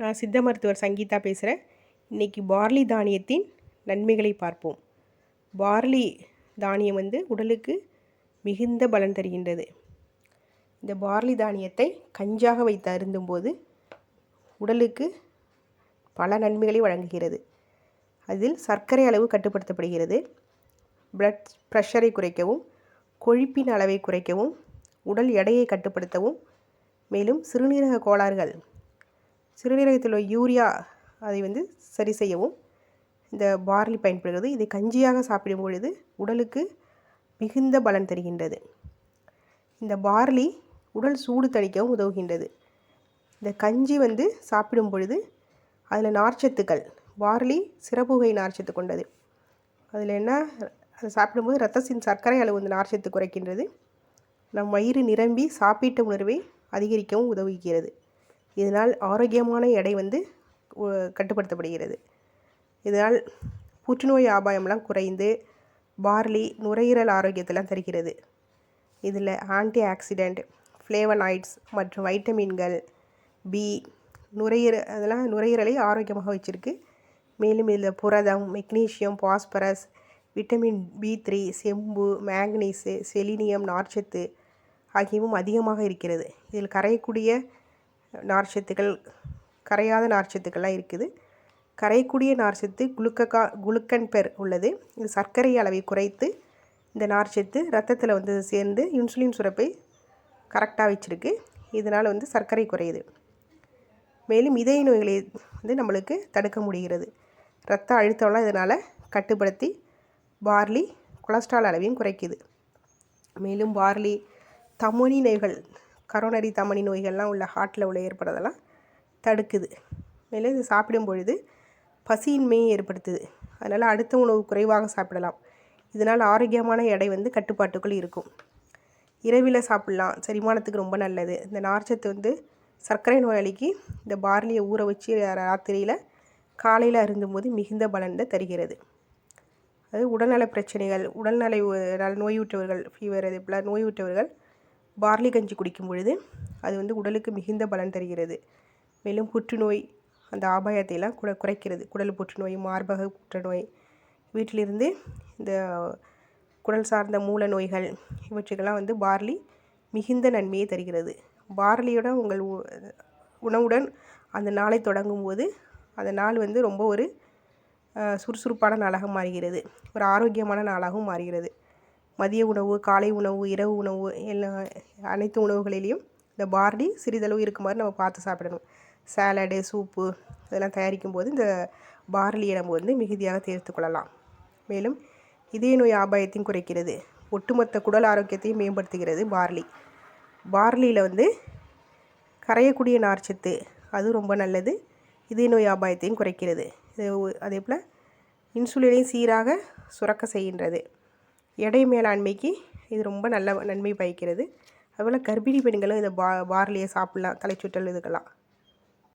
நான் சித்த மருத்துவர் சங்கீதா பேசுகிறேன். இன்றைக்கி பார்லி தானியத்தின் நன்மைகளை பார்ப்போம். பார்லி தானியம் வந்து உடலுக்கு மிகுந்த பலன் தருகின்றது. இந்த பார்லி தானியத்தை கஞ்சாக வைத்து அருந்தும்போது உடலுக்கு பல நன்மைகளை வழங்குகிறது. அதில் சர்க்கரை அளவு கட்டுப்படுத்தப்படுகிறது. பிளட் ப்ரெஷரை குறைக்கவும் கொழுப்பின் அளவை குறைக்கவும் உடல் எடையை கட்டுப்படுத்தவும் மேலும் சிறுநீரக கோளாறுகள் சிறுநீரகத்தில் உள்ள யூரியா அதை வந்து சரி செய்யவும் இந்த பார்லி பயன்படுகிறது. இதை கஞ்சியாக சாப்பிடும் பொழுது உடலுக்கு மிகுந்த பலன் தருகின்றது. இந்த பார்லி உடல் சூடு தணிக்கவும் உதவுகின்றது. இந்த கஞ்சி வந்து சாப்பிடும் பொழுது அதில் நார்ச்சத்துக்கள் பார்லி சிறப்புகை நார்ச்சத்து கொண்டது. அதில் என்ன அதை சாப்பிடும்போது ரத்தத்தின் சர்க்கரை அளவு வந்து நார்ச்சத்து குறைக்கின்றது. நம் வயிறு நிரம்பி சாப்பிட்ட உணர்வை அதிகரிக்கவும் உதவுகிறது. இதனால் ஆரோக்கியமான எடை வந்து கட்டுப்படுத்தப்படுகிறது. இதனால் புற்றுநோய் ஆபாயம்லாம் குறைந்து பார்லி நுரையீரல் ஆரோக்கியத்தெல்லாம் தருகிறது. இதில் ஆன்டி ஆக்சிடெண்ட் ஃப்ளேவனாய்ட்ஸ் மற்றும் வைட்டமின்கள் பி நுரையீரல் அதெல்லாம் நுரையீரலை ஆரோக்கியமாக வச்சுருக்கு. மேலும் இதில் புரதம் magnesium phosphorus vitamin B three செம்பு மேங்கனீஸு செலினியம் நார்ச்சத்து ஆகியவும் அதிகமாக இருக்கிறது. இதில் கரையக்கூடிய நார்ச்சத்துக்கள் கரையாத நார்ச்சத்துக்கள்லாம் இருக்குது. கரையக்கூடிய நார்ச்சத்து குளுக்கக்கா குளுக்கன் பெர் உள்ளது. இது சர்க்கரை அளவை குறைத்து இந்த நார்ச்சத்து ரத்தத்தில் வந்து சேர்ந்து இன்சுலின் சுரப்பை கரெக்டாக வச்சுருக்கு. இதனால் வந்து சர்க்கரை குறையுது. மேலும் இதய நோய்களை வந்து நம்மளுக்கு தடுக்க முடிகிறது. ரத்த அழுத்தம்லாம் இதனால் கட்டுப்படுத்தி பார்லி கொலஸ்ட்ரால் அளவையும் குறைக்குது. மேலும் பார்லி தமோனி நோய்கள் கரோனரி தமனி நோய்கள்லாம் உள்ள ஹார்ட்டில் உள்ள ஏற்படுறதெல்லாம் தடுக்குது. மேலும் இது சாப்பிடும் பொழுது பசியின்மையை ஏற்படுத்துது. அதனால் அடுத்த உணவு குறைவாக சாப்பிடலாம். இதனால் ஆரோக்கியமான எடை வந்து கட்டுப்பாட்டுக்குள் இருக்கும். இரவில் சாப்பிட்லாம். செரிமானத்துக்கு ரொம்ப நல்லது. இந்த நார்ச்சத்து வந்து சர்க்கரை நோயாளிக்கு இந்த பார்லியை ஊற வச்சு ராத்திரியில் காலையில் அருந்தும்போது மிகுந்த பலன் தருகிறது. அது உடல்நல பிரச்சனைகள் உடல்நலை நோயுற்றவர்கள் ஃபீவர் இது போல் நோயுற்றவர்கள் பார்லி கஞ்சி குடிக்கும் பொழுது அது வந்து உடலுக்கு மிகுந்த பலன் தருகிறது. மேலும் புற்றுநோய் அந்த ஆபாயத்தையெல்லாம் குறை குறைக்கிறது. குடல் புற்றுநோய் மார்பக புற்றுநோய் வீட்டிலிருந்து இந்த குடல் சார்ந்த மூல நோய்கள் இவற்றுக்கெல்லாம் வந்து பார்லி மிகுந்த நன்மையை தருகிறது. பார்லியோட உங்கள் உணவுடன் அந்த நாளை தொடங்கும் போது அந்த நாள் வந்து ரொம்ப ஒரு சுறுசுறுப்பான நாளாக மாறுகிறது. ஒரு ஆரோக்கியமான நாளாகவும் மாறுகிறது. மதிய உணவு காலை உணவு இரவு உணவு எல்லா அனைத்து உணவுகளிலையும் இந்த பார்லி சிறிதளவு இருக்குமாறு நம்ம பார்த்து சாப்பிடணும். சாலடு சூப்பு இதெல்லாம் தயாரிக்கும் போது இந்த பார்லியை நம்ம வந்து மிகுதியாக தேர்த்து கொள்ளலாம். மேலும் இதய நோய் ஆபாயத்தையும் குறைக்கிறது. ஒட்டுமொத்த குடல் ஆரோக்கியத்தையும் மேம்படுத்துகிறது பார்லி. பார்லியில் வந்து கரையக்கூடிய நார்ச்சத்து அது ரொம்ப நல்லது. இதய நோய் ஆபாயத்தையும் குறைக்கிறது. இது அதே போல் இன்சுலினை சீராக சுரக்க செய்கின்றது. எடை மேலாண்மைக்கு இது ரொம்ப நல்ல நன்மை பயக்கிறது. அதுபோல் கர்ப்பிணி பெண்களும் இதை பா பார்லியை சாப்பிட்லாம் தலைச்சுற்றல் இதுக்கெல்லாம்.